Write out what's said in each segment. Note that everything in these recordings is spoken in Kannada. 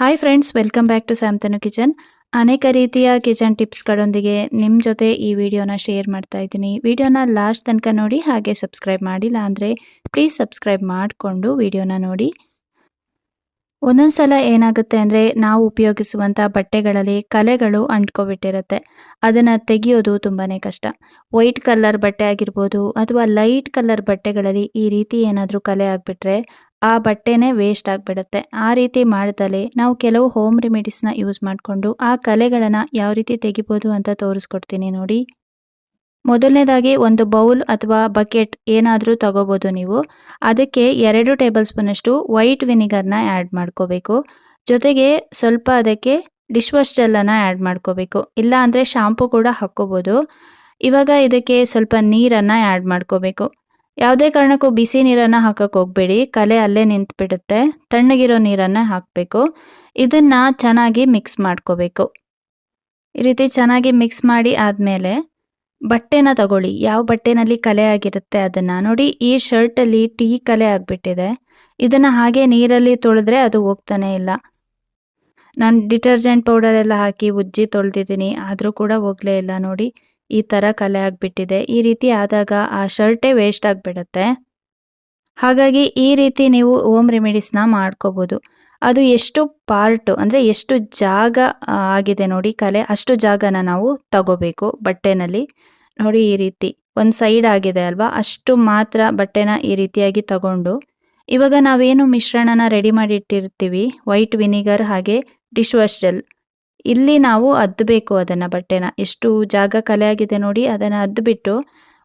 Hi friends welcome back to ಸ್ಯಾಮ್ತನು kitchen ಅನೇಕ ರೀತಿಯ ಕಿಚನ್ ಟಿಪ್ಸ್ಗಳೊಂದಿಗೆ ನಿಮ್ಮ ಜೊತೆ ಈ ವಿಡಿಯೋನ ಶೇರ್ ಮಾಡ್ತಾ ಇದ್ದೀನಿ. ವಿಡಿಯೋನ ಲಾಸ್ಟ್ ತನಕ ನೋಡಿ, ಹಾಗೆ ಸಬ್ಸ್ಕ್ರೈಬ್ ಮಾಡಿಲ್ಲ ಅಂದರೆ ಪ್ಲೀಸ್ ಸಬ್ಸ್ಕ್ರೈಬ್ ಮಾಡಿಕೊಂಡು ವಿಡಿಯೋನ ನೋಡಿ. ಒಂದೊಂದು ಸಲ ಏನಾಗುತ್ತೆ ಅಂದರೆ ನಾವು ಉಪಯೋಗಿಸುವಂಥ ಬಟ್ಟೆಗಳಲ್ಲಿ ಕಲೆಗಳು ಅಂಟ್ಕೊಬಿಟ್ಟಿರುತ್ತೆ. ಅದನ್ನು ತೆಗೆಯೋದು ತುಂಬಾ ಕಷ್ಟ. ವೈಟ್ ಕಲರ್ ಬಟ್ಟೆ ಆಗಿರ್ಬೋದು, ಅಥವಾ ಲೈಟ್ ಕಲರ್ ಬಟ್ಟೆಗಳಲ್ಲಿ ಈ ರೀತಿ ಏನಾದರೂ ಕಲೆ ಆಗಿಬಿಟ್ರೆ ಆ ಬಟ್ಟೆನೇ ವೇಸ್ಟ್ ಆಗಿಬಿಡುತ್ತೆ. ಆ ರೀತಿ ಮಾಡ್ದಲೇ ನಾವು ಕೆಲವು ಹೋಮ್ ರೆಮಿಡೀಸ್ನ ಯೂಸ್ ಮಾಡಿಕೊಂಡು ಆ ಕಲೆಗಳನ್ನು ಯಾವ ರೀತಿ ತೆಗಿಬೋದು ಅಂತ ತೋರಿಸ್ಕೊಡ್ತೀನಿ ನೋಡಿ. ಮೊದಲನೇದಾಗಿ ಒಂದು ಬೌಲ್ ಅಥವಾ ಬಕೆಟ್ ಏನಾದರೂ ತಗೋಬೋದು ನೀವು. ಅದಕ್ಕೆ ಎರಡು ಟೇಬಲ್ ಸ್ಪೂನಷ್ಟು ವೈಟ್ ವಿನಿಗರ್ನ ಆ್ಯಡ್ ಮಾಡ್ಕೋಬೇಕು. ಜೊತೆಗೆ ಸ್ವಲ್ಪ ಅದಕ್ಕೆ ಡಿಶ್ ವಾಶ್ ಜೆಲ್ಲನ್ನು ಆ್ಯಡ್ ಮಾಡ್ಕೋಬೇಕು. ಇಲ್ಲ ಅಂದರೆ ಶಾಂಪು ಕೂಡ ಹಾಕ್ಕೋಬೋದು. ಇವಾಗ ಇದಕ್ಕೆ ಸ್ವಲ್ಪ ನೀರನ್ನು ಆ್ಯಡ್ ಮಾಡ್ಕೋಬೇಕು. ಯಾವುದೇ ಕಾರಣಕ್ಕೂ ಬಿಸಿ ನೀರನ್ನು ಹಾಕಕ್ಕೆ ಹೋಗಬೇಡಿ. ಕಲೆ ಅಲ್ಲೇ ನಿಂತ್ಬಿಡುತ್ತೆ. ತಣ್ಣಗಿರೋ ನೀರನ್ನು ಹಾಕಬೇಕು. ಇದನ್ನು ಚೆನ್ನಾಗಿ ಮಿಕ್ಸ್ ಮಾಡ್ಕೋಬೇಕು. ಈ ರೀತಿ ಚೆನ್ನಾಗಿ ಮಿಕ್ಸ್ ಮಾಡಿ ಆದಮೇಲೆ ಬಟ್ಟೆನ ತಗೊಳ್ಳಿ. ಯಾವ ಬಟ್ಟೆನಲ್ಲಿ ಕಲೆ ಆಗಿರುತ್ತೆ ಅದನ್ನು ನೋಡಿ. ಈ ಶರ್ಟಲ್ಲಿ ಟೀ ಕಲೆ ಆಗಿಬಿಟ್ಟಿದೆ. ಇದನ್ನು ಹಾಗೆ ನೀರಲ್ಲಿ ತೊಳೆದ್ರೆ ಅದು ಹೋಗ್ತಾನೆ ಇಲ್ಲ. ನಾನು ಡಿಟರ್ಜೆಂಟ್ ಪೌಡರ್ ಎಲ್ಲ ಹಾಕಿ ಉಜ್ಜಿ ತೊಳೆದಿದ್ದೀನಿ. ಆದರೂ ಕೂಡ ಹೋಗಲೇ ಇಲ್ಲ ನೋಡಿ. ಈ ಥರ ಕಲೆ ಆಗಿಬಿಟ್ಟಿದೆ. ಈ ರೀತಿ ಆದಾಗ ಆ ಶರ್ಟೇ ವೇಸ್ಟ್ ಆಗಿಬಿಡುತ್ತೆ. ಹಾಗಾಗಿ ಈ ರೀತಿ ನೀವು ಓಮ್ ರೆಮಿಡೀಸ್ನ ಮಾಡ್ಕೋಬೋದು. ಅದು ಎಷ್ಟು ಪಾರ್ಟು ಅಂದರೆ ಎಷ್ಟು ಜಾಗ ಆಗಿದೆ ನೋಡಿ ಕಲೆ, ಅಷ್ಟು ಜಾಗನ ನಾವು ತಗೋಬೇಕು ಬಟ್ಟೆನಲ್ಲಿ. ನೋಡಿ ಈ ರೀತಿ, ಒಂದು ಸೈಡ್ ಆಗಿದೆ ಅಲ್ವಾ? ಅಷ್ಟು ಮಾತ್ರ ಬಟ್ಟೆನ ಈ ರೀತಿಯಾಗಿ ತಗೊಂಡು. ಇವಾಗ ನಾವೇನು ಮಿಶ್ರಣನ ರೆಡಿ ಮಾಡಿ ಇಟ್ಟಿರ್ತೀವಿ ವೈಟ್ ವಿನಿಗರ್ ಹಾಗೆ ಡಿಶ್ ವಾಶ್ ಜೆಲ್ ಇಲ್ಲಿ ನಾವು ಅದ್ದಬೇಕು ಅದನ್ನು ಬಟ್ಟೆನ. ಎಷ್ಟು ಜಾಗ ಕಲೆ ಆಗಿದೆ ನೋಡಿ, ಅದನ್ನು ಅದ್ದುಬಿಟ್ಟು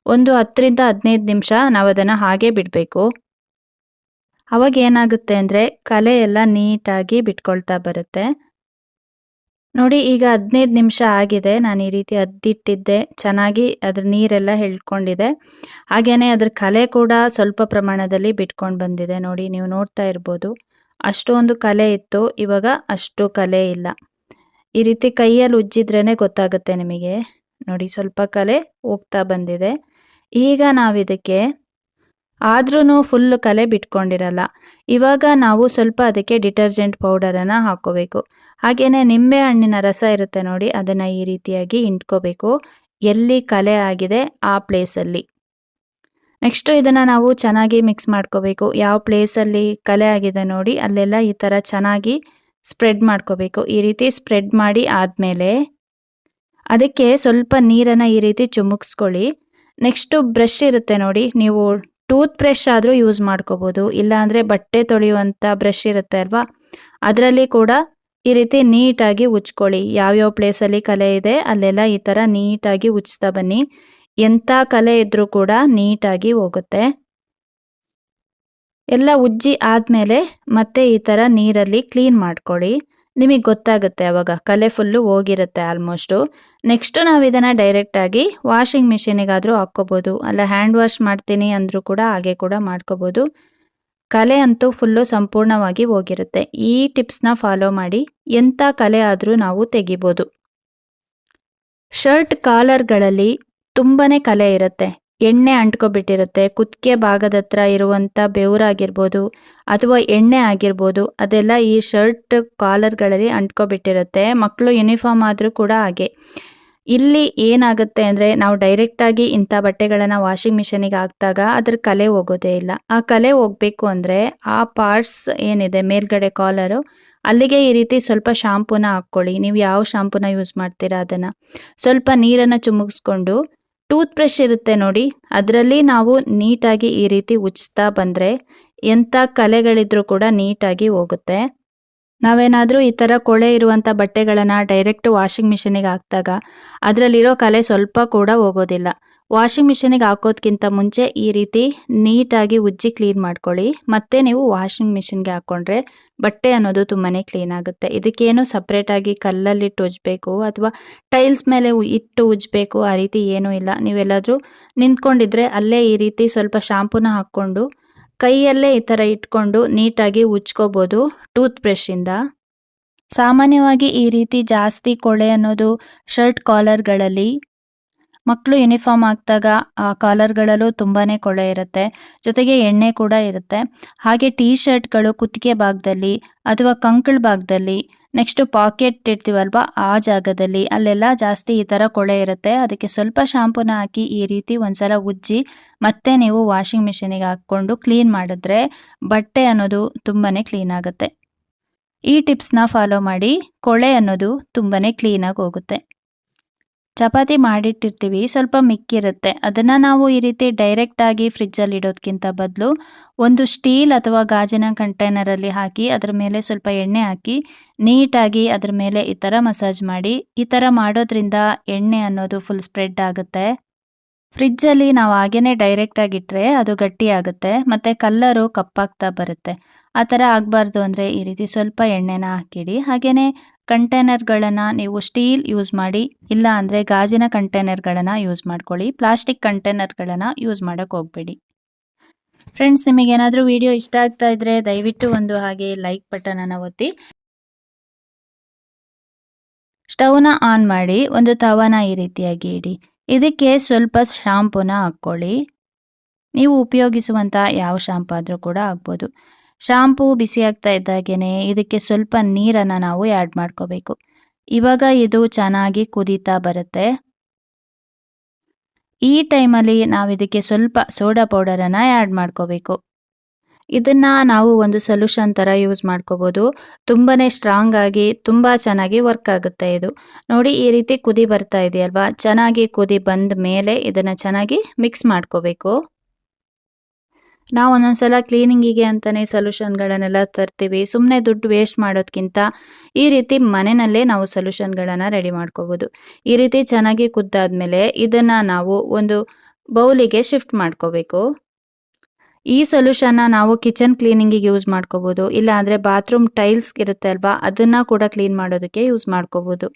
ಒಂದು ಹತ್ತರಿಂದ ಹದಿನೈದು ನಿಮಿಷ ನಾವು ಅದನ್ನು ಹಾಗೆ ಬಿಡಬೇಕು. ಅವಾಗ ಏನಾಗುತ್ತೆ ಅಂದರೆ ಕಲೆ ಎಲ್ಲ ನೀಟಾಗಿ ಬಿಟ್ಕೊಳ್ತಾ ಬರುತ್ತೆ. ನೋಡಿ, ಈಗ ಹದಿನೈದು ನಿಮಿಷ ಆಗಿದೆ. ನಾನು ಈ ರೀತಿ ಅದ್ದಿಟ್ಟಿದ್ದೆ. ಚೆನ್ನಾಗಿ ಅದ್ರ ನೀರೆಲ್ಲ ಎಳ್ಕೊಂಡಿದೆ ಹಾಗೆಯೇ ಅದ್ರ ಕಲೆ ಕೂಡ ಸ್ವಲ್ಪ ಪ್ರಮಾಣದಲ್ಲಿ ಬಿಟ್ಕೊಂಡು ಬಂದಿದೆ. ನೋಡಿ, ನೀವು ನೋಡ್ತಾ ಇರ್ಬೋದು. ಅಷ್ಟೊಂದು ಕಲೆ ಇತ್ತು. ಇವಾಗ ಅಷ್ಟು ಕಲೆ ಇಲ್ಲ. ಈ ರೀತಿ ಕೈಯಲ್ಲಿ ಉಜ್ಜಿದ್ರೇ ಗೊತ್ತಾಗುತ್ತೆ ನಿಮಗೆ. ನೋಡಿ, ಸ್ವಲ್ಪ ಕಲೆ ಹೋಗ್ತಾ ಬಂದಿದೆ. ಈಗ ನಾವಿದಕ್ಕೆ ಆದ್ರೂ ಫುಲ್ ಕಲೆ ಬಿಟ್ಕೊಂಡಿರಲ್ಲ. ಇವಾಗ ನಾವು ಸ್ವಲ್ಪ ಅದಕ್ಕೆ ಡಿಟರ್ಜೆಂಟ್ ಪೌಡರನ್ನು ಹಾಕೋಬೇಕು. ಹಾಗೆಯೇ ನಿಂಬೆ ಹಣ್ಣಿನ ರಸ ಇರುತ್ತೆ ನೋಡಿ, ಅದನ್ನು ಈ ರೀತಿಯಾಗಿ ಇಂಟ್ಕೋಬೇಕು. ಎಲ್ಲಿ ಕಲೆ ಆಗಿದೆ ಆ ಪ್ಲೇಸಲ್ಲಿ ನೆಕ್ಸ್ಟು ಇದನ್ನು ನಾವು ಚೆನ್ನಾಗಿ ಮಿಕ್ಸ್ ಮಾಡ್ಕೋಬೇಕು. ಯಾವ ಪ್ಲೇಸಲ್ಲಿ ಕಲೆ ಆಗಿದೆ ನೋಡಿ, ಅಲ್ಲೆಲ್ಲ ಈ ಥರ ಚೆನ್ನಾಗಿ ಸ್ಪ್ರೆಡ್ ಮಾಡ್ಕೋಬೇಕು. ಈ ರೀತಿ ಸ್ಪ್ರೆಡ್ ಮಾಡಿ ಆದಮೇಲೆ ಅದಕ್ಕೆ ಸ್ವಲ್ಪ ನೀರನ್ನು ಈ ರೀತಿ ಚುಮುಕ್ಸ್ಕೊಳ್ಳಿ. ನೆಕ್ಸ್ಟು ಬ್ರಷ್ ಇರುತ್ತೆ ನೋಡಿ, ನೀವು ಟೂತ್ ಬ್ರಷ್ ಆದರೂ ಯೂಸ್ ಮಾಡ್ಕೋಬೋದು. ಇಲ್ಲಾಂದರೆ ಬಟ್ಟೆ ತೊಳೆಯುವಂಥ ಬ್ರಷ್ ಇರುತ್ತೆ ಅಲ್ವಾ? ಅದರಲ್ಲಿ ಕೂಡ ಈ ರೀತಿ ನೀಟಾಗಿ ಉಚ್ಕೊಳ್ಳಿ ಯಾವ್ಯಾವ ಪ್ಲೇಸಲ್ಲಿ ಕಲೆ ಇದೆ, ಅಲ್ಲೆಲ್ಲ ಈ ಥರ ನೀಟಾಗಿ ಉಚ್ತಾ ಬನ್ನಿ. ಎಂಥ ಕಲೆ ಇದ್ದರೂ ಕೂಡ ನೀಟಾಗಿ ಹೋಗುತ್ತೆ. ಎಲ್ಲ ಉಜ್ಜಿ ಆದಮೇಲೆ ಮತ್ತೆ ಈ ಥರ ನೀರಲ್ಲಿ ಕ್ಲೀನ್ ಮಾಡ್ಕೊಳ್ಳಿ ನಿಮಗೆ ಗೊತ್ತಾಗುತ್ತೆ ಅವಾಗ ಕಲೆ ಫುಲ್ಲು ಹೋಗಿರುತ್ತೆ ಆಲ್ಮೋಸ್ಟು ನೆಕ್ಸ್ಟು ನಾವು ಇದನ್ನು ಡೈರೆಕ್ಟಾಗಿ ವಾಷಿಂಗ್ ಮಿಷಿನಿಗಾದರೂ ಹಾಕ್ಕೋಬೋದು. ಅಲ್ಲ ಹ್ಯಾಂಡ್ ವಾಶ್ ಮಾಡ್ತೀನಿ ಅಂದರೂ ಕೂಡ ಹಾಗೆ ಕೂಡ ಮಾಡ್ಕೋಬೋದು. ಕಲೆ ಅಂತೂ ಫುಲ್ಲು ಸಂಪೂರ್ಣವಾಗಿ ಹೋಗಿರುತ್ತೆ. ಈ ಟಿಪ್ಸ್ನ ಫಾಲೋ ಮಾಡಿ ಎಂಥ ಕಲೆ ಆದರೂ ನಾವು ತೆಗಿಬೋದು. ಶರ್ಟ್ ಕಾಲರ್ಗಳಲ್ಲಿ ತುಂಬಾ ಕಲೆ ಇರುತ್ತೆ. ಎಣ್ಣೆ ಅಂಟ್ಕೊಬಿಟ್ಟಿರುತ್ತೆ. ಕುತ್ತಿಗೆ ಭಾಗದ ಹತ್ರ ಇರುವಂಥ ಬೆವರಾಗಿರ್ಬೋದು ಅಥವಾ ಎಣ್ಣೆ ಆಗಿರ್ಬೋದು ಅದೆಲ್ಲ ಈ ಶರ್ಟ್ ಕಾಲರ್ಗಳಲ್ಲಿ ಅಂಟ್ಕೊಬಿಟ್ಟಿರುತ್ತೆ. ಮಕ್ಕಳು ಯೂನಿಫಾರ್ಮ್ ಆದರೂ ಕೂಡ ಹಾಗೆ. ಇಲ್ಲಿ ಏನಾಗುತ್ತೆ ಅಂದರೆ ನಾವು ಡೈರೆಕ್ಟಾಗಿ ಇಂಥ ಬಟ್ಟೆಗಳನ್ನು ವಾಷಿಂಗ್ ಮಿಷನಿಗೆ ಹಾಕಿದಾಗ ಅದ್ರ ಕಲೆ ಹೋಗೋದೇ ಇಲ್ಲ. ಆ ಕಲೆ ಹೋಗಬೇಕು ಅಂದರೆ ಆ ಪಾರ್ಟ್ಸ್ ಏನಿದೆ ಮೇಲ್ಗಡೆ ಕಾಲರು ಅಲ್ಲಿಗೆ ಈ ರೀತಿ ಸ್ವಲ್ಪ ಶಾಂಪೂನ ಹಾಕ್ಕೊಳ್ಳಿ. ನೀವು ಯಾವ ಶಾಂಪೂನ ಯೂಸ್ ಮಾಡ್ತೀರಾ ಅದನ್ನು. ಸ್ವಲ್ಪ ನೀರನ್ನು ಚುಮುಕ್ಸ್ಕೊಂಡು ಟೂತ್ ಬ್ರಷ್ ಇರುತ್ತೆ ನೋಡಿ. ಅದರಲ್ಲಿ ನಾವು ನೀಟಾಗಿ ಈ ರೀತಿ ಉಜ್ತಾ ಬಂದರೆ ಎಂಥ ಕಲೆಗಳಿದ್ರೂ ಕೂಡ ನೀಟಾಗಿ ಹೋಗುತ್ತೆ. ನಾವೇನಾದರೂ ಈ ಥರ ಕೊಳೆ ಇರುವಂಥ ಬಟ್ಟೆಗಳನ್ನು ಡೈರೆಕ್ಟ್ ವಾಷಿಂಗ್ ಮಿಷಿನಿಗೆ ಹಾಕಿದಾಗ ಅದರಲ್ಲಿರೋ ಕಲೆ ಸ್ವಲ್ಪ ಕೂಡ ಹೋಗೋದಿಲ್ಲ. ವಾಷಿಂಗ್ ಮಿಷಿನಿಗೆ ಹಾಕೋದ್ಕಿಂತ ಮುಂಚೆ ಈ ರೀತಿ ನೀಟಾಗಿ ಉಜ್ಜಿ ಕ್ಲೀನ್ ಮಾಡ್ಕೊಳ್ಳಿ. ಮತ್ತೆ ನೀವು ವಾಷಿಂಗ್ ಮಿಷಿನ್ಗೆ ಹಾಕ್ಕೊಂಡ್ರೆ ಬಟ್ಟೆ ಅನ್ನೋದು ತುಂಬಾ ಕ್ಲೀನ್ ಆಗುತ್ತೆ. ಇದಕ್ಕೇನು ಸಪ್ರೇಟಾಗಿ ಕಲ್ಲಲ್ಲಿಟ್ಟು ಉಜ್ಜಬೇಕು ಅಥವಾ ಟೈಲ್ಸ್ ಮೇಲೆ ಇಟ್ಟು ಉಜ್ಜಬೇಕು ಆ ರೀತಿ ಏನೂ ಇಲ್ಲ. ನೀವೆಲ್ಲಾದರೂ ನಿಂತ್ಕೊಂಡಿದ್ರೆ ಅಲ್ಲೇ ಈ ರೀತಿ ಸ್ವಲ್ಪ ಶಾಂಪೂನ ಹಾಕ್ಕೊಂಡು ಕೈಯಲ್ಲೇ ಈ ಥರ ಇಟ್ಕೊಂಡು ನೀಟಾಗಿ ಉಜ್ಕೋಬೋದು ಟೂತ್ ಬ್ರಷಿಂದ ಸಾಮಾನ್ಯವಾಗಿ ಈ ರೀತಿ ಜಾಸ್ತಿ ಕೊಳೆ ಅನ್ನೋದು ಶರ್ಟ್ ಕಾಲರ್ಗಳಲ್ಲಿ ಮಕ್ಕಳು ಯೂನಿಫಾರ್ಮ್ ಹಾಕಿದಾಗ, ಆ ಕಾಲರ್ಗಳಲ್ಲೂ ತುಂಬಾನೇ ಕೊಳೆ ಇರುತ್ತೆ. ಜೊತೆಗೆ ಎಣ್ಣೆ ಕೂಡ ಇರುತ್ತೆ. ಹಾಗೆ ಟೀ ಶರ್ಟ್ಗಳು ಕುತ್ತಿಗೆ ಭಾಗದಲ್ಲಿ ಅಥವಾ ಕಂಕಳ ಭಾಗದಲ್ಲಿ ನೆಕ್ಸ್ಟ್ ಪಾಕೆಟ್ ಇಡ್ತೀವಲ್ವ, ಆ ಜಾಗದಲ್ಲಿ. ಅಲ್ಲೆಲ್ಲ ಜಾಸ್ತಿ ಈ ತರ ಕೊಳೆ ಇರುತ್ತೆ. ಅದಕ್ಕೆ ಸ್ವಲ್ಪ ಶಾಂಪೂನ ಹಾಕಿ ಈ ರೀತಿ ಒಂದ್ಸಲ ಉಜ್ಜಿ, ಮತ್ತೆ ನೀವು ವಾಷಿಂಗ್ ಮಿಷಿನಿಗೆ ಹಾಕ್ಕೊಂಡು ಕ್ಲೀನ್ ಮಾಡಿದ್ರೆ ಬಟ್ಟೆ ಅನ್ನೋದು ತುಂಬಾ ಕ್ಲೀನ್ ಆಗುತ್ತೆ. ಈ ಟಿಪ್ಸ್ನ ಫಾಲೋ ಮಾಡಿ, ಕೊಳೆ ಅನ್ನೋದು ತುಂಬಾ ಕ್ಲೀನಾಗಿ ಹೋಗುತ್ತೆ. ಚಪಾತಿ ಮಾಡಿಟ್ಟಿರ್ತೀವಿ, ಸ್ವಲ್ಪ ಮಿಕ್ಕಿರುತ್ತೆ. ಅದನ್ನು ನಾವು ಈ ರೀತಿ ಡೈರೆಕ್ಟಾಗಿ ಫ್ರಿಜ್ಜಲ್ಲಿ ಇಡೋದಕ್ಕಿಂತ ಬದಲು ಒಂದು ಸ್ಟೀಲ್ ಅಥವಾ ಗಾಜಿನ ಕಂಟೈನರಲ್ಲಿ ಹಾಕಿ, ಅದರ ಮೇಲೆ ಸ್ವಲ್ಪ ಎಣ್ಣೆ ಹಾಕಿ, ನೀಟಾಗಿ ಅದರ ಮೇಲೆ ಈ ಥರ ಮಸಾಜ್ ಮಾಡಿ, ಈ ಥರ ಮಾಡೋದ್ರಿಂದ ಎಣ್ಣೆ ಅನ್ನೋದು ಫುಲ್ ಸ್ಪ್ರೆಡ್ ಆಗುತ್ತೆ. ಫ್ರಿಜ್ಜಲ್ಲಿ ನಾವು ಹಾಗೇನೆ ಡೈರೆಕ್ಟ್ ಇಟ್ಟರೆ ಅದು ಗಟ್ಟಿ ಆಗುತ್ತೆ, ಮತ್ತೆ ಕಲ್ಲರು ಕಪ್ಪಾಗ್ತಾ ಬರುತ್ತೆ. ಆ ಥರ ಆಗಬಾರ್ದು ಅಂದರೆ ಈ ರೀತಿ ಸ್ವಲ್ಪ ಎಣ್ಣೆನ ಹಾಕಿಡಿ. ಹಾಗೇನೆ ಕಂಟೈನರ್ಗಳನ್ನು ನೀವು ಸ್ಟೀಲ್ ಯೂಸ್ ಮಾಡಿ, ಇಲ್ಲ ಅಂದರೆ ಗಾಜಿನ ಕಂಟೈನರ್ಗಳನ್ನು ಯೂಸ್ ಮಾಡ್ಕೊಳ್ಳಿ. ಪ್ಲಾಸ್ಟಿಕ್ ಕಂಟೈನರ್ಗಳನ್ನು ಯೂಸ್ ಮಾಡೋಕ್ಕೆ ಹೋಗಬೇಡಿ. ಫ್ರೆಂಡ್ಸ್ ನಿಮಗೇನಾದರೂ ವಿಡಿಯೋ ಇಷ್ಟ ಆಗ್ತಾ ಇದ್ರೆ ದಯವಿಟ್ಟು ಒಂದು ಹಾಗೆ ಲೈಕ್ ಬಟನನ್ನು ಒತ್ತಿ. ಸ್ಟವ್ನ ಆನ್ ಮಾಡಿ, ಒಂದು ತವನ ಈ ರೀತಿಯಾಗಿ ಇಡಿ. ಇದಕ್ಕೆ ಸ್ವಲ್ಪ ಶಾಂಪೂನ ಹಾಕ್ಕೊಳ್ಳಿ. ನೀವು ಉಪಯೋಗಿಸುವಂತ ಯಾವ ಶಾಂಪು ಆದರೂ ಕೂಡ ಆಗ್ಬೋದು ಶಾಂಪೂ ಬಿಸಿ ಆಗ್ತಾ ಇದ್ದಾಗೇನೆ ಇದಕ್ಕೆ ಸ್ವಲ್ಪ ನೀರನ್ನು ನಾವು ಆ್ಯಡ್ ಮಾಡ್ಕೋಬೇಕು. ಇವಾಗ ಇದು ಚೆನ್ನಾಗಿ ಕುದೀತಾ ಬರುತ್ತೆ. ಈ ಟೈಮಲ್ಲಿ ನಾವು ಇದಕ್ಕೆ ಸ್ವಲ್ಪ ಸೋಡಾ ಪೌಡರನ್ನು ಆ್ಯಡ್ ಮಾಡ್ಕೋಬೇಕು. ಇದನ್ನ ನಾವು ಒಂದು ಸೊಲ್ಯೂಷನ್ ಥರ ಯೂಸ್ ಮಾಡ್ಕೋಬೋದು. ತುಂಬಾ ಸ್ಟ್ರಾಂಗ್ ಆಗಿ ತುಂಬ ಚೆನ್ನಾಗಿ ವರ್ಕ್ ಆಗುತ್ತೆ ಇದು. ನೋಡಿ ಈ ರೀತಿ ಕುದಿ ಬರ್ತಾ ಇದೆಯಲ್ವಾ? ಚೆನ್ನಾಗಿ ಕುದಿ ಬಂದ ಮೇಲೆ ಇದನ್ನು ಚೆನ್ನಾಗಿ ಮಿಕ್ಸ್ ಮಾಡ್ಕೋಬೇಕು. ನಾವು ಒಂದೊಂದ್ಸಲ ಕ್ಲೀನಿಂಗಿಗೆ ಅಂತಲೇ ಸೊಲ್ಯೂಷನ್ಗಳನ್ನೆಲ್ಲ ತರ್ತೀವಿ. ಸುಮ್ಮನೆ ದುಡ್ಡು ವೇಸ್ಟ್ ಮಾಡೋದಕ್ಕಿಂತ ಈ ರೀತಿ ಮನೆಯಲ್ಲೇ ನಾವು ಸೊಲ್ಯೂಷನ್ಗಳನ್ನು ರೆಡಿ ಮಾಡ್ಕೋಬೋದು. ಈ ರೀತಿ ಚೆನ್ನಾಗಿ ಕುದ್ದಾದ್ಮೇಲೆ ಇದನ್ನು ನಾವು ಒಂದು ಬೌಲಿಗೆ ಶಿಫ್ಟ್ ಮಾಡ್ಕೋಬೇಕು. ಈ ಸೊಲ್ಯೂಷನ್ನ ನಾವು ಕಿಚನ್ ಕ್ಲೀನಿಂಗಿಗೆ ಯೂಸ್ ಮಾಡ್ಕೋಬೋದು. ಇಲ್ಲ ಅಂದರೆ ಬಾತ್ರೂಮ್ ಟೈಲ್ಸ್ ಇರುತ್ತೆ ಅಲ್ವಾ, ಅದನ್ನು ಕೂಡ ಕ್ಲೀನ್ ಮಾಡೋದಕ್ಕೆ ಯೂಸ್ ಮಾಡ್ಕೋಬೋದು.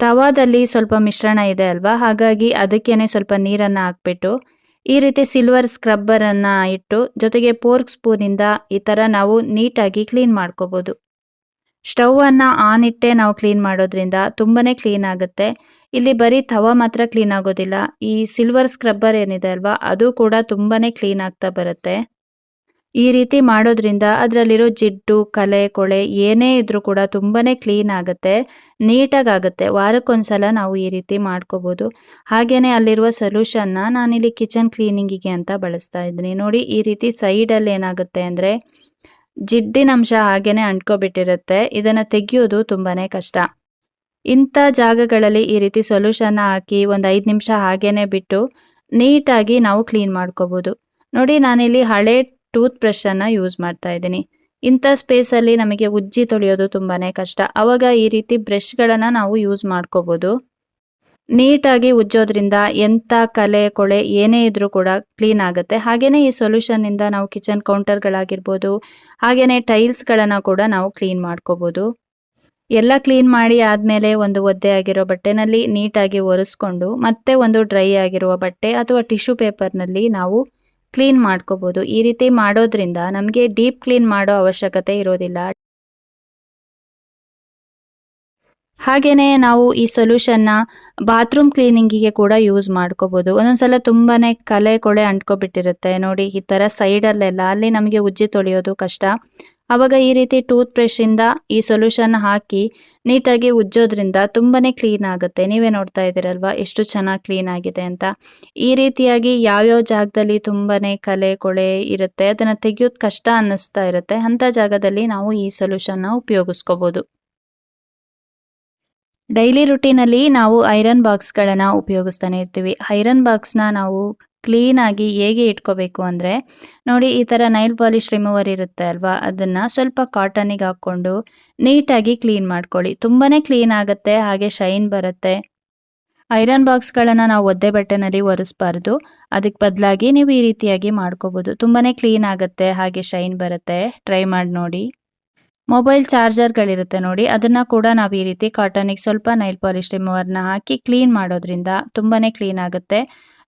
ತವಾದಲ್ಲಿ ಸ್ವಲ್ಪ ಮಿಶ್ರಣ ಇದೆ ಅಲ್ವಾ, ಹಾಗಾಗಿ ಅದಕ್ಕೇನೆ ಸ್ವಲ್ಪ ನೀರನ್ನು ಹಾಕ್ಬಿಟ್ಟು ಈ ರೀತಿ ಸಿಲ್ವರ್ ಸ್ಕ್ರಬ್ಬರ್ ಅನ್ನ ಇಟ್ಟು ಜೊತೆಗೆ ಪೋರ್ಕ್ ಸ್ಪೂನಿಂದ ಈ ತರ ನಾವು ನೀಟಾಗಿ ಕ್ಲೀನ್ ಮಾಡ್ಕೋಬಹುದು ಸ್ಟವ್ ಅನ್ನ ಆನ್ ಇಟ್ಟೆ ನಾವು ಕ್ಲೀನ್ ಮಾಡೋದ್ರಿಂದ ತುಂಬಾನೇ ಕ್ಲೀನ್ ಆಗುತ್ತೆ. ಇಲ್ಲಿ ಬರೀ ತವ ಮಾತ್ರ ಕ್ಲೀನ್ ಆಗೋದಿಲ್ಲ. ಈ ಸಿಲ್ವರ್ ಸ್ಕ್ರಬ್ಬರ್ ಏನಿದೆ ಅಲ್ವಾ, ಅದು ಕೂಡ ತುಂಬಾನೇ ಕ್ಲೀನ್ ಆಗ್ತಾ ಬರುತ್ತೆ. ಈ ರೀತಿ ಮಾಡೋದ್ರಿಂದ ಅದರಲ್ಲಿರೋ ಜಿಡ್ಡು, ಕಲೆ, ಕೊಳೆ ಏನೇ ಇದ್ರೂ ಕೂಡ ತುಂಬಾ ಕ್ಲೀನ್ ಆಗುತ್ತೆ ನೀಟಾಗಿ ಆಗುತ್ತೆ ವಾರಕ್ಕೊಂದ್ಸಲ ನಾವು ಈ ರೀತಿ ಮಾಡ್ಕೋಬೋದು. ಹಾಗೆಯೇ ಅಲ್ಲಿರುವ ಸೊಲ್ಯೂಷನ್ನ ನಾನಿಲ್ಲಿ ಕಿಚನ್ ಕ್ಲೀನಿಂಗಿಗೆ ಅಂತ ಬಳಸ್ತಾ ಇದ್ದೀನಿ. ನೋಡಿ, ಈ ರೀತಿ ಸೈಡಲ್ಲಿ ಏನಾಗುತ್ತೆ ಅಂದರೆ ಜಿಡ್ಡಿನ ಅಂಶ ಹಾಗೇನೆ ಅಂಟ್ಕೊಬಿಟ್ಟಿರುತ್ತೆ. ಇದನ್ನು ತೆಗೆಯೋದು ತುಂಬಾ ಕಷ್ಟ. ಇಂಥ ಜಾಗಗಳಲ್ಲಿ ಈ ರೀತಿ ಸೊಲ್ಯೂಷನ್ನ ಹಾಕಿ ಒಂದು ಐದು ನಿಮಿಷ ಹಾಗೇನೆ ಬಿಟ್ಟು ನೀಟಾಗಿ ನಾವು ಕ್ಲೀನ್ ಮಾಡ್ಕೋಬೋದು. ನೋಡಿ, ನಾನಿಲ್ಲಿ ಹಳೆ ಟೂತ್ ಬ್ರಷನ್ನು ಯೂಸ್ ಮಾಡ್ತಾ ಇದ್ದೀನಿ. ಇಂಥ ಸ್ಪೇಸಲ್ಲಿ ನಮಗೆ ಉಜ್ಜಿ ತೊಳೆಯೋದು ತುಂಬಾ ಕಷ್ಟ. ಆವಾಗ ಈ ರೀತಿ ಬ್ರಷ್ಗಳನ್ನು ನಾವು ಯೂಸ್ ಮಾಡ್ಕೋಬೋದು. ನೀಟಾಗಿ ಉಜ್ಜೋದ್ರಿಂದ ಎಂಥ ಕಲೆ, ಕೊಳೆ ಏನೇ ಇದ್ರೂ ಕೂಡ ಕ್ಲೀನ್ ಆಗುತ್ತೆ. ಹಾಗೆಯೇ ಈ ಸೊಲ್ಯೂಷನ್ನಿಂದ ನಾವು ಕಿಚನ್ ಕೌಂಟರ್ಗಳಾಗಿರ್ಬೋದು ಹಾಗೆಯೇ ಟೈಲ್ಸ್ಗಳನ್ನು ಕೂಡ ನಾವು ಕ್ಲೀನ್ ಮಾಡ್ಕೋಬೋದು. ಎಲ್ಲ ಕ್ಲೀನ್ ಮಾಡಿ ಆದಮೇಲೆ ಒಂದು ಒದ್ದೆ ಆಗಿರೋ ಬಟ್ಟೆನಲ್ಲಿ ನೀಟಾಗಿ ಒರೆಸ್ಕೊಂಡು, ಮತ್ತೆ ಒಂದು ಡ್ರೈ ಆಗಿರುವ ಬಟ್ಟೆ ಅಥವಾ ಟಿಶ್ಯೂ ಪೇಪರ್ನಲ್ಲಿ ನಾವು ಕ್ಲೀನ್ ಮಾಡ್ಕೋಬಹುದು ಈ ರೀತಿ ಮಾಡೋದ್ರಿಂದ ನಮಗೆ ಡೀಪ್ ಕ್ಲೀನ್ ಮಾಡೋ ಅವಶ್ಯಕತೆ ಇರೋದಿಲ್ಲ. ಹಾಗೇನೆ ನಾವು ಈ ಸೊಲ್ಯೂಷನ್ನ ಬಾತ್ರೂಮ್ ಕ್ಲೀನಿಂಗಿಗೆ ಕೂಡ ಯೂಸ್ ಮಾಡ್ಕೋಬಹುದು ಒಂದೊಂದ್ಸಲ ತುಂಬಾನೇ ಕಲೆ ಕೊಳೆ ಅಂಟ್ಕೊಬಿಟ್ಟಿರುತ್ತೆ. ನೋಡಿ, ಈ ತರ ಸೈಡಲ್ಲೆಲ್ಲ ಅಲ್ಲಿ ನಮಗೆ ಉಜ್ಜಿ ತೊಳೆಯೋದು ಕಷ್ಟ. ಅವಾಗ ಈ ರೀತಿ ಟೂತ್ ಬ್ರಷಿಂದ ಈ ಸೊಲ್ಯೂಷನ್ ಹಾಕಿ ನೀಟಾಗಿ ಉಜ್ಜೋದ್ರಿಂದ ತುಂಬಾನೇ ಕ್ಲೀನ್ ಆಗುತ್ತೆ. ನೀವೇ ನೋಡ್ತಾ ಇದ್ದೀರಲ್ವಾ? ಎಷ್ಟು ಚೆನ್ನಾಗಿ ಕ್ಲೀನ್ ಆಗಿದೆ ಅಂತ. ಈ ರೀತಿಯಾಗಿ ಯಾವ್ಯಾವ ಜಾಗದಲ್ಲಿ ತುಂಬಾನೇ ಕಲೆ, ಕೊಳೆ ಇರುತ್ತೆ, ಅದನ್ನು ತೆಗೆಯೋದು ಕಷ್ಟ ಅನ್ನಿಸ್ತಾ ಇರುತ್ತೆ. ಅಂಥ ಜಾಗದಲ್ಲಿ ನಾವು ಈ ಸೊಲ್ಯೂಷನ್ನ ಉಪಯೋಗಿಸ್ಕೋಬೋದು. ಡೈಲಿ ರುಟೀನಲ್ಲಿ ನಾವು ಐರನ್ ಬಾಕ್ಸ್ಗಳನ್ನು ಉಪಯೋಗಿಸ್ತಾನೆ ಇರ್ತೀವಿ. ಐರನ್ ಬಾಕ್ಸ್ನ ನಾವು ಕ್ಲೀನಾಗಿ ಹೇಗೆ ಇಟ್ಕೋಬೇಕು ಅಂದರೆ, ನೋಡಿ ಈ ಥರ ನೈಲ್ ಪಾಲಿಶ್ ರಿಮೂವರ್ ಇರುತ್ತೆ ಅಲ್ವಾ? ಅದನ್ನು ಸ್ವಲ್ಪ ಕಾಟನಿಗೆ ಹಾಕ್ಕೊಂಡು ನೀಟಾಗಿ ಕ್ಲೀನ್ ಮಾಡ್ಕೊಳ್ಳಿ. ತುಂಬಾ ಕ್ಲೀನ್ ಆಗುತ್ತೆ, ಹಾಗೆ ಶೈನ್ ಬರುತ್ತೆ. ಐರನ್ ಬಾಕ್ಸ್ಗಳನ್ನು ನಾವು ಒದ್ದೆ ಬಟ್ಟೆನಲ್ಲಿ ಒರೆಸ್ಬಾರ್ದು. ಅದಕ್ಕೆ ಬದಲಾಗಿ ನೀವು ಈ ರೀತಿಯಾಗಿ ಮಾಡ್ಕೋಬೋದು. ತುಂಬಾ ಕ್ಲೀನ್ ಆಗುತ್ತೆ, ಹಾಗೆ ಶೈನ್ ಬರುತ್ತೆ. ಟ್ರೈ ಮಾಡಿ ನೋಡಿ. ಮೊಬೈಲ್ ಚಾರ್ಜರ್ಗಳಿರುತ್ತೆ ನೋಡಿ. ಅದನ್ನು ಕೂಡ ನಾವು ಈ ರೀತಿ ಕಾಟನಿಗೆ ಸ್ವಲ್ಪ ನೈಲ್ ಪಾಲಿಶ್ ರಿಮೂವರ್ನ ಹಾಕಿ ಕ್ಲೀನ್ ಮಾಡೋದ್ರಿಂದ ತುಂಬಾ ಕ್ಲೀನ್ ಆಗುತ್ತೆ.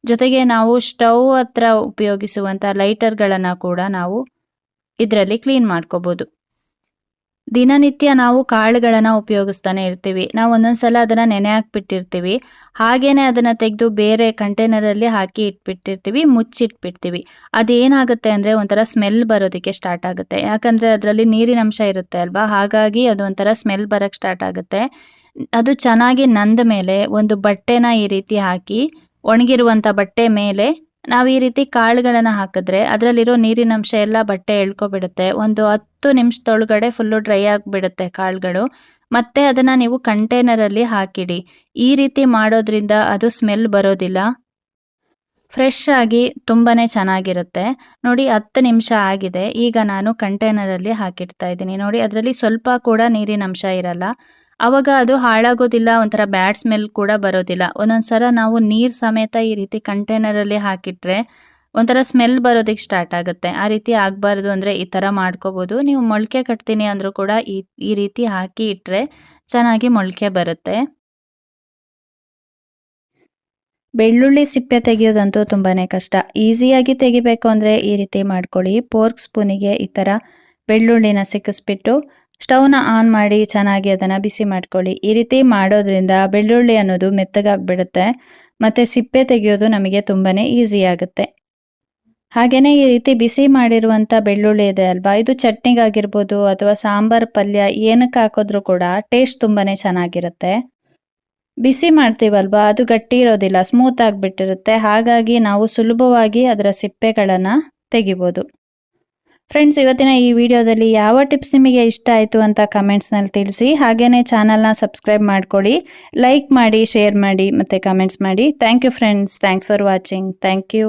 ಜೊತೆಗೆ ನಾವು ಸ್ಟವ್ ಹತ್ರ ಉಪಯೋಗಿಸುವಂಥ ಲೈಟರ್ಗಳನ್ನು ಕೂಡ ನಾವು ಇದರಲ್ಲಿ ಕ್ಲೀನ್ ಮಾಡ್ಕೋಬೋದು. ದಿನನಿತ್ಯ ನಾವು ಕಾಳುಗಳನ್ನು ಉಪಯೋಗಿಸ್ತಾನೆ ಇರ್ತೀವಿ. ನಾವು ಒಂದೊಂದ್ಸಲ ಅದನ್ನು ನೆನೆ ಹಾಕ್ಬಿಟ್ಟಿರ್ತೀವಿ. ಹಾಗೇನೆ ಅದನ್ನು ತೆಗೆದು ಬೇರೆ ಕಂಟೈನರಲ್ಲಿ ಹಾಕಿ ಇಟ್ಬಿಟ್ಟಿರ್ತೀವಿ, ಮುಚ್ಚಿಟ್ಬಿಡ್ತೀವಿ. ಅದೇನಾಗುತ್ತೆ ಅಂದರೆ ಒಂಥರ ಸ್ಮೆಲ್ ಬರೋದಕ್ಕೆ ಸ್ಟಾರ್ಟ್ ಆಗುತ್ತೆ. ಯಾಕಂದರೆ ಅದರಲ್ಲಿ ನೀರಿನ ಅಂಶ ಇರುತ್ತೆ ಅಲ್ವಾ? ಹಾಗಾಗಿ ಅದು ಒಂಥರ ಸ್ಮೆಲ್ ಬರೋಕ್ಕೆ ಸ್ಟಾರ್ಟ್ ಆಗುತ್ತೆ. ಅದು ಚೆನ್ನಾಗಿ ನಂದ ಮೇಲೆ ಒಂದು ಬಟ್ಟೆನ ಈ ರೀತಿ ಹಾಕಿ ಒಣಗಿರುವಂತ ಬಟ್ಟೆ ಮೇಲೆ ನಾವು ಈ ರೀತಿ ಕಾಳುಗಳನ್ನ ಹಾಕಿದ್ರೆ ಅದರಲ್ಲಿರೋ ನೀರಿನ ಅಂಶ ಎಲ್ಲ ಬಟ್ಟೆ ಎಳ್ಕೊಬಿಡುತ್ತೆ. ಒಂದು ಹತ್ತು ನಿಮಿಷದೊಳಗಡೆ ಫುಲ್ಲು ಡ್ರೈ ಆಗಿಬಿಡುತ್ತೆ ಕಾಳುಗಳು. ಮತ್ತೆ ಅದನ್ನ ನೀವು ಕಂಟೈನರ್ ಅಲ್ಲಿ ಹಾಕಿಡಿ. ಈ ರೀತಿ ಮಾಡೋದ್ರಿಂದ ಅದು ಸ್ಮೆಲ್ ಬರೋದಿಲ್ಲ. ಫ್ರೆಶ್ ಆಗಿ ತುಂಬಾನೇ ಚೆನ್ನಾಗಿರುತ್ತೆ. ನೋಡಿ ಹತ್ತು ನಿಮಿಷ ಆಗಿದೆ. ಈಗ ನಾನು ಕಂಟೈನರ್ ಅಲ್ಲಿ ಹಾಕಿಡ್ತಾ ಇದ್ದೀನಿ. ನೋಡಿ ಅದರಲ್ಲಿ ಸ್ವಲ್ಪ ಕೂಡ ನೀರಿನ ಅಂಶ ಇರಲ್ಲ. ಅವಾಗ ಅದು ಹಾಳಾಗೋದಿಲ್ಲ, ಒಂಥರ ಬ್ಯಾಡ್ ಸ್ಮೆಲ್ ಕೂಡ ಬರೋದಿಲ್ಲ. ಒಂದೊಂದ್ಸಲ ನಾವು ನೀರು ಸಮೇತ ಈ ರೀತಿ ಕಂಟೈನರಲ್ಲಿ ಹಾಕಿಟ್ರೆ ಒಂಥರ ಸ್ಮೆಲ್ ಬರೋದಕ್ಕೆ ಸ್ಟಾರ್ಟ್ ಆಗುತ್ತೆ. ಆ ರೀತಿ ಆಗಬಾರ್ದು ಅಂದರೆ ಈ ಥರ ಮಾಡ್ಕೋಬೋದು. ನೀವು ಮೊಳಕೆ ಕಟ್ತೀನಿ ಅಂದರೂ ಕೂಡ ಈ ಈ ರೀತಿ ಹಾಕಿ ಇಟ್ಟರೆ ಚೆನ್ನಾಗಿ ಮೊಳಕೆ ಬರುತ್ತೆ. ಬೆಳ್ಳುಳ್ಳಿ ಸಿಪ್ಪೆ ತೆಗೆಯೋದಂತೂ ತುಂಬಾ ಕಷ್ಟ. ಈಸಿಯಾಗಿ ತೆಗಿಬೇಕು ಅಂದರೆ ಈ ರೀತಿ ಮಾಡ್ಕೊಳ್ಳಿ. ಪೋರ್ಕ್ ಸ್ಪೂನಿಗೆ ಈ ಥರ ಬೆಳ್ಳುಳ್ಳಿನ ಸಿಕ್ಕಿಸ್ಬಿಟ್ಟು ಸ್ಟವ್ನ ಆನ್ ಮಾಡಿ ಚೆನ್ನಾಗಿ ಅದನ್ನು ಬಿಸಿ ಮಾಡ್ಕೊಳ್ಳಿ. ಈ ರೀತಿ ಮಾಡೋದ್ರಿಂದ ಬೆಳ್ಳುಳ್ಳಿ ಅನ್ನೋದು ಮೆತ್ತಗಾಗ್ಬಿಡುತ್ತೆ. ಮತ್ತು ಸಿಪ್ಪೆ ತೆಗೆಯೋದು ನಮಗೆ ತುಂಬಾ ಈಸಿ ಆಗುತ್ತೆ. ಹಾಗೆಯೇ ಈ ರೀತಿ ಬಿಸಿ ಮಾಡಿರುವಂಥ ಬೆಳ್ಳುಳ್ಳಿ ಇದೆ ಅಲ್ವಾ? ಇದು ಚಟ್ನಿಗಾಗಿರ್ಬೋದು ಅಥವಾ ಸಾಂಬಾರ್ ಪಲ್ಯ ಏನಕ್ಕೆ ಹಾಕಿದ್ರೂ ಕೂಡ ಟೇಸ್ಟ್ ತುಂಬಾ ಚೆನ್ನಾಗಿರುತ್ತೆ. ಬಿಸಿ ಮಾಡ್ತೀವಲ್ವಾ? ಅದು ಗಟ್ಟಿ ಇರೋದಿಲ್ಲ, ಸ್ಮೂತ್ ಆಗಿಬಿಟ್ಟಿರುತ್ತೆ. ಹಾಗಾಗಿ ನಾವು ಸುಲಭವಾಗಿ ಅದರ ಸಿಪ್ಪೆಗಳನ್ನು ತೆಗಿಬೋದು. ಫ್ರೆಂಡ್ಸ್ ಇವತ್ತಿನ ಈ ವಿಡಿಯೋದಲ್ಲಿ ಯಾವ ಟಿಪ್ಸ್ ನಿಮಗೆ ಇಷ್ಟ ಆಯಿತು ಅಂತ ಕಮೆಂಟ್ಸ್ನಲ್ಲಿ ತಿಳಿಸಿ. ಹಾಗೆಯೇ ಚಾನಲ್ನ ಸಬ್ಸ್ಕ್ರೈಬ್ ಮಾಡ್ಕೊಳ್ಳಿ. ಲೈಕ್ ಮಾಡಿ ಶೇರ್ ಮಾಡಿ, ಮತ್ತು ಕಮೆಂಟ್ಸ್ ಮಾಡಿ. Thank you friends thanks for watching thank you